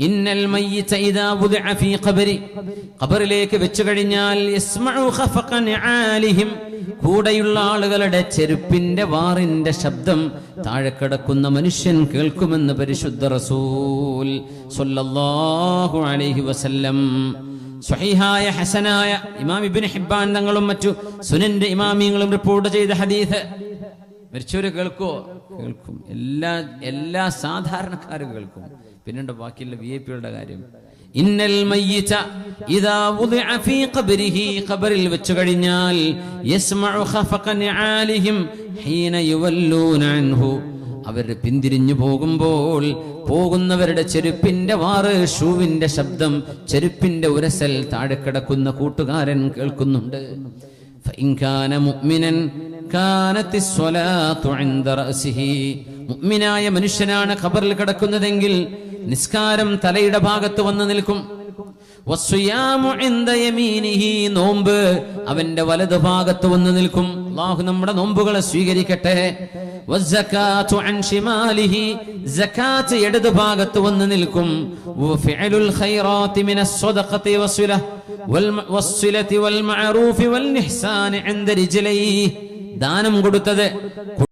ഇന്നൽ മയ്യിത ഇദാ ഫീ വെച്ചു കഴിഞ്ഞാൽ യസ്മഉ കൂടെയുള്ള ആളുകളുടെ ചെരുപ്പിന്റെ വാറിന്റെ ശബ്ദം താഴെ കിടക്കുന്ന മനുഷ്യൻ കേൾക്കുമെന്ന് പരിശുദ്ധ റസൂൽ സ്വല്ലല്ലാഹു അലൈഹി വസല്ലം. സ്വഹീഹായ ഹസനായ ഇമാം ഇബ്നു ഹിബ്ബാൻ തങ്ങളും മറ്റു സുനന്റെ ഇമാമിയങ്ങളും റിപ്പോർട്ട് ചെയ്ത ഹദീസ് മരിച്ചവര് കേൾക്കോ കേൾക്കും. എല്ലാ എല്ലാ സാധാരണക്കാരും കേൾക്കും. പിന്നീട് ബാക്കിയുള്ള വി ഐ പികളുടെ കാര്യം? ഇന്നൽ മയ്യിച്ച ഇദാ വുദിഅ ഫീ ഖബ്രിഹി ഖബറിൽ വെച്ചു കഴിഞ്ഞാൽ യസ്മഉ ഖഫഖ നിആലിഹിം ഹീന യുവല്ലൂന അൻഹു. അവർ പിന്തിരിഞ്ഞു പോകുമ്പോൾ പോകുന്നവരുടെ ചെരുപ്പിന്റെ വാറ് ഷൂവിന്റെ ശബ്ദം ചെരുപ്പിന്റെ ഉരസൽ താഴെ കിടക്കുന്ന കൂട്ടുകാരൻ കേൾക്കുന്നുണ്ട്. ഫൈൻകാന മുഅ്മിനൻ مؤمنا كانت الصلاة عند رأسه മുഅ്മിനായ മനുഷ്യനാണ് ഖബറിൽ കിടക്കുന്നതെങ്കിൽ നിസ്കാരം തലയുടെ ഭാഗത്ത് വന്ന് നിൽക്കും വസ്സുയാമു ഇൻദ യമീനിഹി നോമ്പ് അവന്റെ വലതു ഭാഗത്ത് വന്ന് നിൽക്കും അല്ലാഹു നമ്മുടെ നോമ്പുകളെ സ്വീകരിക്കട്ടെ വസ്സകാത്തു അൻ ഷിമാലിഹി സകാത്ത് ഇടതു ഭാഗത്ത് വന്ന് നിൽക്കും വഫിഅലുൽ ഖൈറാത്തി മിനസ് സ്വദഖത്തി വസ്സുല والصلة والمعروف والإحسان عند رجليه ദാനം കൊടുത്തത്